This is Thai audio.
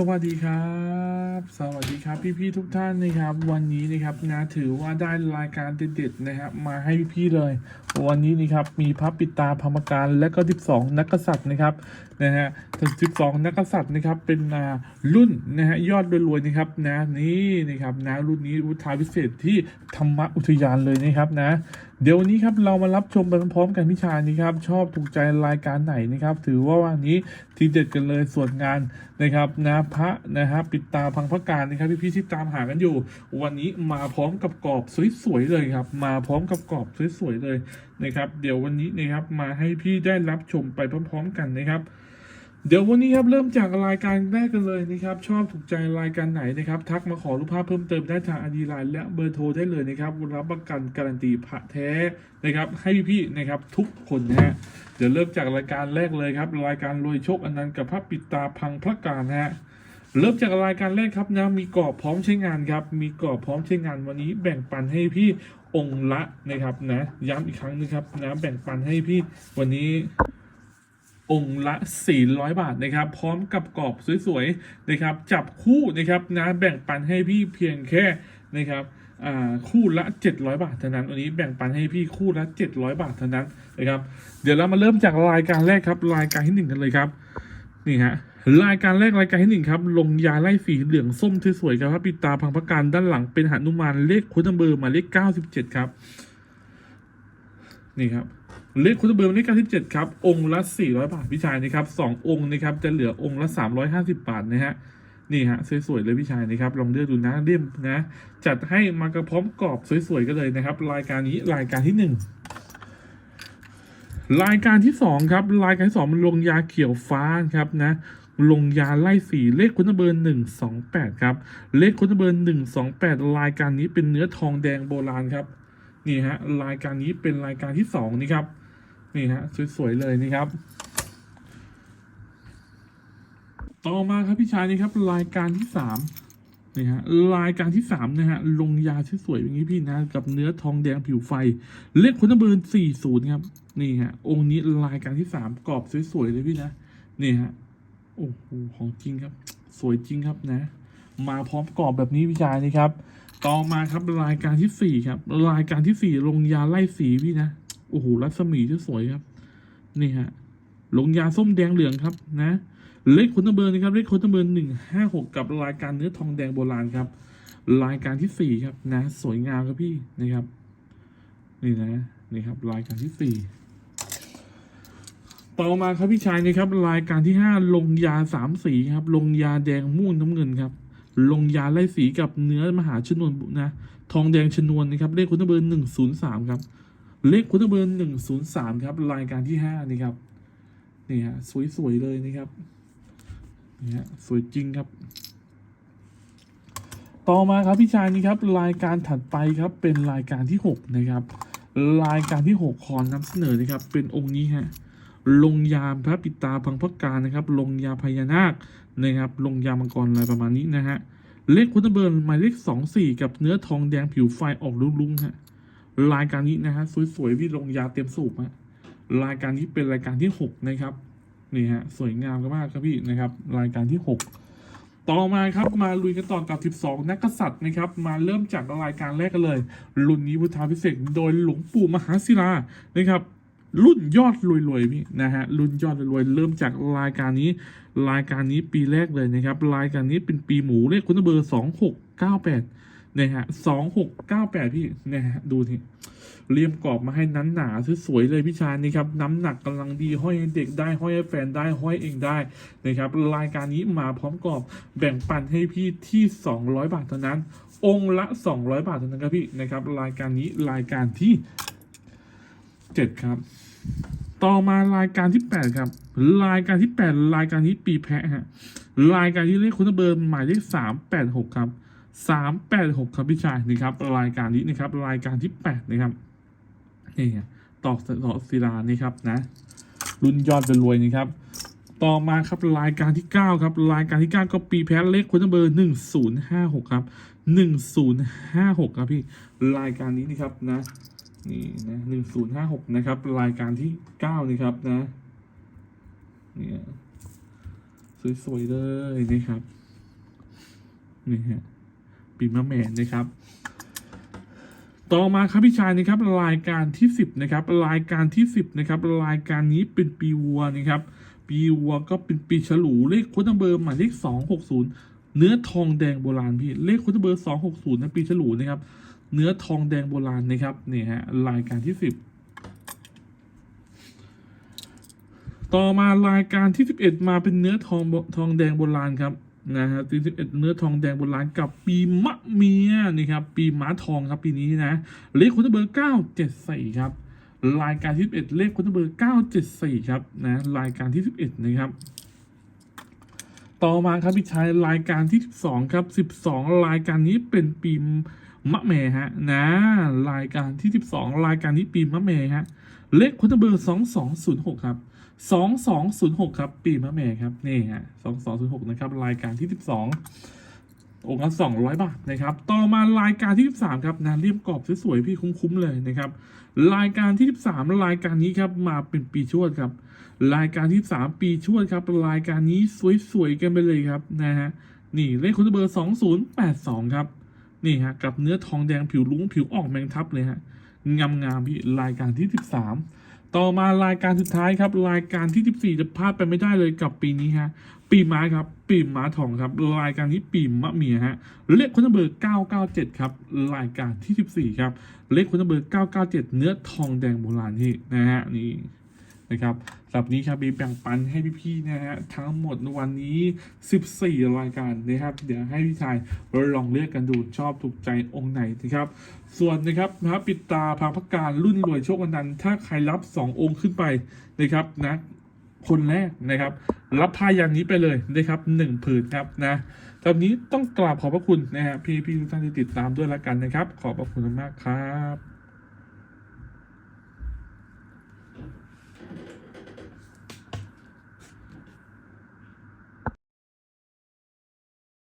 สวัสดีครับ สวัสดีครับพี่ๆทุกท่านนะครับ วันนี้นะครับนะถือว่าได้รายการเด็ดๆนะครับ มาให้พี่ๆเลย วันนี้นะครับมีพระปิตาพรรมการและก็12 นักกษัตริย์นะครับนะฮะถึง12นักกษัตริย์นะครับเป็นรุ่นนะฮะยอดรวยๆนะครับนะนี่นะครับนะรุ่นนี้วุฒาพิเศษที่ธรรมอุทยานเลยนะครับนะ เดี๋ยววันนี้ครับเรามารับชมไปพร้อมๆกันพี่ชายนะครับชอบถูกใจรายการไหนนะครับ ถือว่าวันนี้ทีเด็ดกันเลยส่วนงานนะครับนะพระนะครับปิดตาพังพระการนะครับพี่ๆที่ตามหากันอยู่ วันนี้มาพร้อมกับกรอบสวยๆเลยครับ มาพร้อมกับกรอบสวยๆเลยนะครับ เดี๋ยววันนี้นะครับมาให้พี่ได้รับชมไปพร้อม ๆ กันนะครับ เดี๋ยววันนี้ครับเริ่มจากรายการแรกกันเลยนะครับ ชอบถูกใจรายการไหนนะครับ ทักมาขอรูปภาพเพิ่มเติมได้ทางอดีไลน์และเบอร์โทรได้เลยนะครับรับประกันการันตีพระแท้นะครับ ให้พี่ๆนะครับทุกคนนะฮะเดี๋ยวเริ่มจากรายการแรกเลยครับรายการรวยโชคอนันต์กับพระปิดตาพังพระการนะฮะเริ่มจากรายการแรกครับนะมีกรอบพร้อมใช้งานครับ มีกรอบพร้อมใช้งานวันนี้แบ่งปันให้พี่องค์ละนะครับนะย้ำอีกครั้งนึงครับนะแบ่งปันให้พี่วันนี้ องค์ละ 400 บาทนะครับ พร้อมกับกรอบสวยๆนะครับ จับคู่นะครับนะแบ่งปันให้พี่เพียงแค่นะครับอ่าคู่ละ 700 บาทเท่านั้นวันนี้แบ่งปันให้พี่คู่ละ 700 บาทเท่านั้นนะครับ เดี๋ยวเรามาเริ่มจากรายการแรกครับ รายการที่หนึ่งกันเลยครับนี่ฮะรายการแรกรายการที่หนึ่งครับ ลงยาไล่สีเหลืองส้มสวยๆครับพระปิดตาพังพระการด้านหลังเป็นหนุมานเลขคุนเบอร์หมายเลข97ครับ นี่ครับ เลขคุณเบอร์เลข97 ครับ องค์ละ 400 บาทพี่ชายนะครับสององค์นะครับจะเหลือองค์ละ 350 บาทนะฮะนี่ฮะสวยๆเลยพี่ชายนะครับลองเลือกดูนะเล่มนะ จัดให้มากระพร้อมกรอบสวยๆกันเลยนะครับ รายการนี้รายการที่หนึ่งรายการที่สองครับ รายการที่สองมันลงยาเขียวฟ้าครับนะลงยาไล่สีเลขคุณเบอร์หนึ่งสองแปดครับ เลขคุณเบอร์หนึ่งสองแปดรายการนี้เป็นเนื้อทองแดงโบราณครับ นี่ฮะรายการนี้เป็นรายการที่สองนี่ครับ นี่ฮะสวยๆเลยนี่ครับ ต่อมาครับพี่ชายนี่ครับ รายการที่สามนี่ฮะรายการที่สามนะฮะลงยาที่สวยอย่างนี้พี่นะกับเนื้อทองแดงผิวไฟ เลขคุณเบอร์สี่ศูนย์ครับนี่ฮะองค์นี้รายการที่สามกรอบสวยๆเลยพี่นะนี่ฮะโอ้โหของจริงครับ สวยจริงครับนะ มาพร้อมกรอบแบบนี้พี่ชายนี่ครับ ต่อมาครับรายการที่สี่ครับ รายการที่สี่ลงยาไล่สีพี่นะโอ้โหรัศมีที่สวยครับ นี่ฮะลงยาส้มแดงเหลืองครับนะเลขคนเบอร์นะครับเลขคนเบอร์หนึ่งห้าหกกับรายการเนื้อทองแดงโบราณครับ รายการที่สี่ครับนะ สวยงามครับพี่นะครับ นี่นะนี่ครับ รายการที่สี่ต่อมาครับพี่ชายนะครับ รายการที่ห้าลงยาสามสีครับ ลงยาแดงม่วงน้ำเงินครับ ลงยาไล่สีกับเนื้อมหาชนวนนะทองแดงชนวนนะครับเลขคุณเบอร์หนึ่งศูนย์สามครับ เลขคุณเบอร์หนึ่งศูนย์สามครับ รายการที่ห้านี่ครับนี่ฮะสวยๆเลยนะครับนี่ฮะสวยจริงครับ ต่อมาครับพี่ชายนี่ครับรายการถัดไปครับเป็นรายการที่หกนะครับ รายการที่หกขอนำเสนอนะครับ เป็นองค์นี้ฮะ ลงยาพระปิตาพังพระการนะครับ ลงยาพญานาคนะครับ ลงยามังกรอะไรประมาณนี้นะฮะ เลขคุณเบอร์หมายเลขสองสี่กับเนื้อทองแดงผิวไฟออกลุ้งๆฮะ รายการนี้นะฮะสวยๆพี่ลงยาเต็มสูบฮะ รายการนี้เป็นรายการที่หกนะครับนี่ฮะสวยงามมากครับพี่นะครับ รายการที่หกต่อมาครับมาลุยกันต่อกับ 12 นักกษัตริย์นะครับ มาเริ่มจากรายการแรกกันเลย รุ่นนี้พุทธาพิเศษโดยหลวงปู่มหาศิลานะครับ รุ่นยอดรวยๆพี่นะฮะรุ่นยอดรวยเริ่มจากรายการนี้รายการนี้ปีแรกเลยนะครับรายการนี้เป็นปีหมูเลขคุณเบอร์สองหกเก้าแปดนะฮะสองหกเก้าแปดพี่นะฮะดูทีเรียมกรอบมาให้นั้นหนาสวยๆเลยพี่ชายนี่ครับน้ำหนักกำลังดีห้อยเด็กได้ห้อยแฟนได้ห้อยเองได้นะครับรายการนี้มาพร้อมกรอบแบ่งปันให้พี่ที่ 200 บาทเท่านั้น องค์ละ 200 บาทเท่านั้นครับพี่นะครับรายการนี้รายการที่ 7 ครับ ต่อมารายการที่ 8 ครับ รายการที่ 8 รายการที่ปีแพะฮะรายการที่เลขคุณเบอร์หมายเลข386 ครับ 386 ครับพี่ชายนี่ครับ รายการนี้นะครับ รายการที่ 8 นะครับนี่ต่อต่อศิลานี่ครับนะ รุ่นยอดเป็นรวยนี่ครับ ต่อมาครับรายการที่ 9 ครับ รายการที่ 9 ก็ปีแพะเลขคุณเบอร์ 1056 ครับ 1056 ครับพี่ รายการนี้นี่ครับนะ นี่นะหนึ่งศูนย์ห้าหกนะครับ รายการที่เก้านี่ครับนะเนี่ยสวยๆเลยนะครับนี่ฮะปีมะแม่นะครับ ต่อมาครับพี่ชายนะครับ รายการที่สิบนะครับ รายการที่สิบนะครับ รายการนี้เป็นปีวัวนะครับ ปีวัวก็เป็นปีฉลูเลขโค้ดเบอร์หมายเลขสองหกศูนย์เนื้อทองแดงโบราณพี่เลขโค้ดเบอร์สองหกศูนย์นะปีฉลูนะครับ เนื้อทองแดงโบราณนะครับนี่ฮะรายการที่สิบต่อมารายการที่สิบเอ็ดมาเป็นเนื้อทองทองแดงโบราณครับนะฮะที่สิบเอ็ดเนื้อทองแดงโบราณกับปีมะเมียนี่ครับปีม้าทองครับปีนี้นะเลขค้ดเบอร์เก้าเจ็ดสี่ครับรายการที่สิบเอ็ดเลขค้ดเบอร์เก้าเจ็ดสี่ครับนะรายการที่สิบเอ็ดนะครับต่อมาครับพี่ชายรายการที่สิบสองครับสิบสองรายการนี้เป็นปี มะแม่ฮะนะรายการที่สิบสองรายการนี้ปีมะแม่ฮะเลขคุณเบอร์สองสองศูนย์หกครับสองสองศูนย์หกครับ ปีมะแม่ครับนี่ฮะสองสองศูนย์หกนะครับ รายการที่สิบสององค์ละสองร้อยบาทนะครับ ต่อมารายการที่สิบสามครับนะเรียบกรอบสวยๆพี่คุ้มๆเลยนะครับ รายการที่ 13 รายการนี้ครับมาเป็นปีชวดครับ รายการที่ 3 ปีชวดครับ รายการนี้สวยๆกันไปเลยครับนะฮะนี่เลขคุณเบอร์ 2082 ครับ นี่ฮะกับเนื้อทองแดงผิวลุ้งผิวออกแมงทับเลยฮะงามงามพี่รายการที่ 13 ต่อมารายการสุดท้ายครับ รายการที่ 14 จะพลาดไปไม่ได้เลยกับปีนี้ฮะปีม้าครับ ปีม้าทองครับ รายการนี้ปีมะเมียฮะเลขคุณเบอร์ 997 ครับ รายการที่ 14 ครับ เลขคุณเบอร์ 997 เนื้อทองแดงโบราณที่นะฮะนี่ นะครับสำหรับนี้ครับมีแบ่งปันให้พี่ๆนะฮะทั้งหมดวันนี้ 14 รายการนะครับ เดี๋ยวให้พี่ชายลองเลือกกันดูชอบถูกใจองค์ไหนนะครับ ส่วนนะครับพระปิดตาพังพักการรุ่นรวยโชคอนันต์ถ้าใครรับ 2 องค์ขึ้นไปนะครับนะคนแรกนะครับ รับพายันนี้ไปเลยนะครับหนึ่งผืนครับนะตอนนี้ต้องกราบขอบพระคุณนะฮะพี่พี่ๆทุกท่านที่ติดตามด้วยแล้วกันนะครับ ขอบพระคุณมากครับ